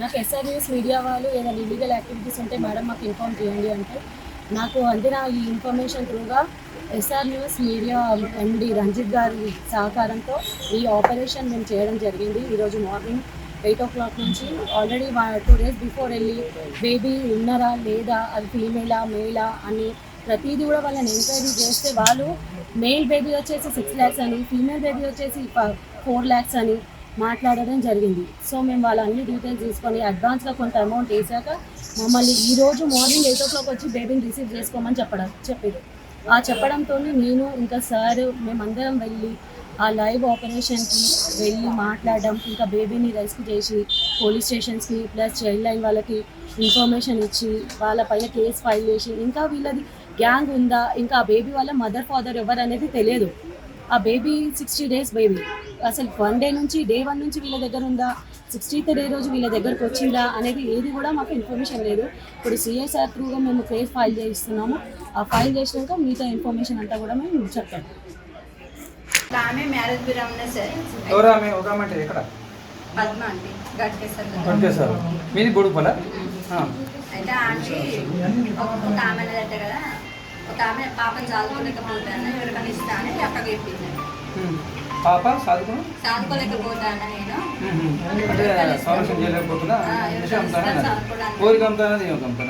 నాకు SR news media వాళ్ళు ఏదైనా ఇల్లీగల్ యాక్టివిటీస్ ఉంటే మేడం మాకు ఇన్ఫార్మ్ చేయండి అంటే నాకు అందిన ఈ information త్రూగా SR news media MD Ranjit గారి సహకారంతో ఈ ఆపరేషన్ మేము చేయడం జరిగింది. ఈరోజు మార్నింగ్ ఎయిట్ ఓ క్లాక్ నుంచి ఆల్రెడీ టూ డేస్ బిఫోర్ వెళ్ళి బేబీ ఉన్నారా లేదా అది ఫీమేలా మేలా అని ప్రతిదీ కూడా వాళ్ళని ఎంక్వైరీ చేస్తే వాళ్ళు మేల్ బేబీ వచ్చేసి సిక్స్ ల్యాక్స్ అని ఫీమేల్ బేబీ వచ్చేసి ఫోర్ ల్యాక్స్ అని మాట్లాడడం జరిగింది. సో మేము వాళ్ళ అన్ని డీటెయిల్స్ తీసుకొని అడ్వాన్స్గా కొంత అమౌంట్ వేసాక మమ్మల్ని ఈ రోజు మార్నింగ్ ఎయిట్ ఓ క్లాక్ వచ్చి బేబీని రిసీవ్ చేసుకోమని చెప్పడం చెప్పారు. ఆ చెప్పడంతో నేను ఇంకా సార్ మేమందరం వెళ్ళి ఆ లైవ్ ఆపరేషన్కి వెళ్ళి మాట్లాడడం ఇంకా బేబీని రెస్క్యూ చేసి పోలీస్ స్టేషన్స్కి ప్లస్ చైల్డ్ లైన్ వాళ్ళకి ఇన్ఫర్మేషన్ ఇచ్చి వాళ్ళ పైన కేసు ఫైల్ చేసి ఇంకా వీళ్ళది గ్యాంగ్ ఉందా? ఇంకా ఆ బేబీ వాళ్ళ మదర్ ఫాదర్ ఎవరు అనేది తెలియదు. ఆ బేబీ సిక్స్టీ డేస్ బేబీ అసలు వన్ డే నుంచి డే వన్ నుంచి వీళ్ళ దగ్గర ఉందా? సిక్స్టీత్ డే రోజు వీళ్ళ దగ్గరకు వచ్చిందా? అనేది ఏది కూడా మాకు ఇన్ఫర్మేషన్ లేదు. ఇప్పుడు సిఎస్ఆర్ త్రూగా మేము కేసు ఫైల్ చేయిస్తున్నాము. ఆ ఫైల్ చేసినాక మిగతా ఇన్ఫర్మేషన్ అంతా కూడా మేము చెప్తాం ఆమె మ్యారేజ్ బ్యూరో ఉన్నది సార్. ఎవరు ఆమె? ఒక ఆమె అంటే ఎక్కడ? పద్మ అండి. గడికేశ్వర్ కొట్టేశారు మీది బొడుపల అయితే ఆంటీ ఒక ఆమె కదా. ఒక ఆమె పాపను చదువుకోలేకపోతాను ఎవరికైనా ఇస్తాను చెప్పింది పాప చదువుకుని చదువుకోలేకపోతాను నేను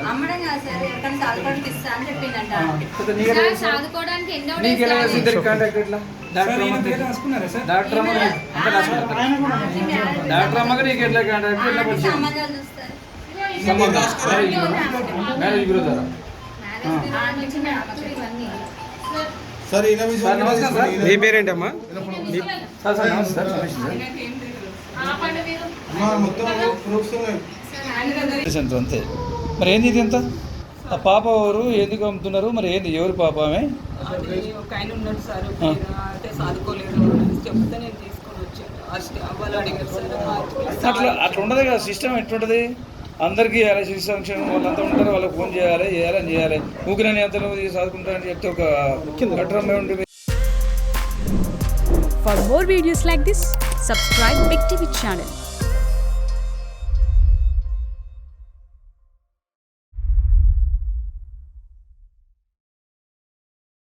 అమ్మడం కాదు సార్ ఎవరికైనా చదువుకోవడానికి ఇస్తా అని చెప్పిందంట? చదువుకోవడానికి ఎన్నో డాక్టర్ అమ్మకి నీకు ఎట్లా కాంటాక్ట్ ఎట్లా పరిచయం సార్ మీ పేరేంటమ్మా? సార్ సార్ నమస్తే సార్ రమేష్ సార్. అమ్మా, మొత్తం ప్రూఫ్స్ ఉన్నాయి ఎంత అంతే. మరి ఏంది ఇది ఎంత? ఆ పాప ఎవరు? ఎందుకు అమ్ముతున్నారు? మరి ఏంది? ఎవరు పాప ఆమె? అట్లా అట్లా ఉండదు కదా సిస్టమ్ ఎట్లుంటది? అందరికీ చేయాలి శిశు సంక్షేమం వాళ్ళంతా ఉంటారు వాళ్ళకి ఫోన్ చేయాలి చేయాలని చేయాలి. ఊకినని అంతలో చదువుకుంటారని చెప్తే ఒక కట్టడం ఉంటుంది For more videos like this, subscribe Big TV channel.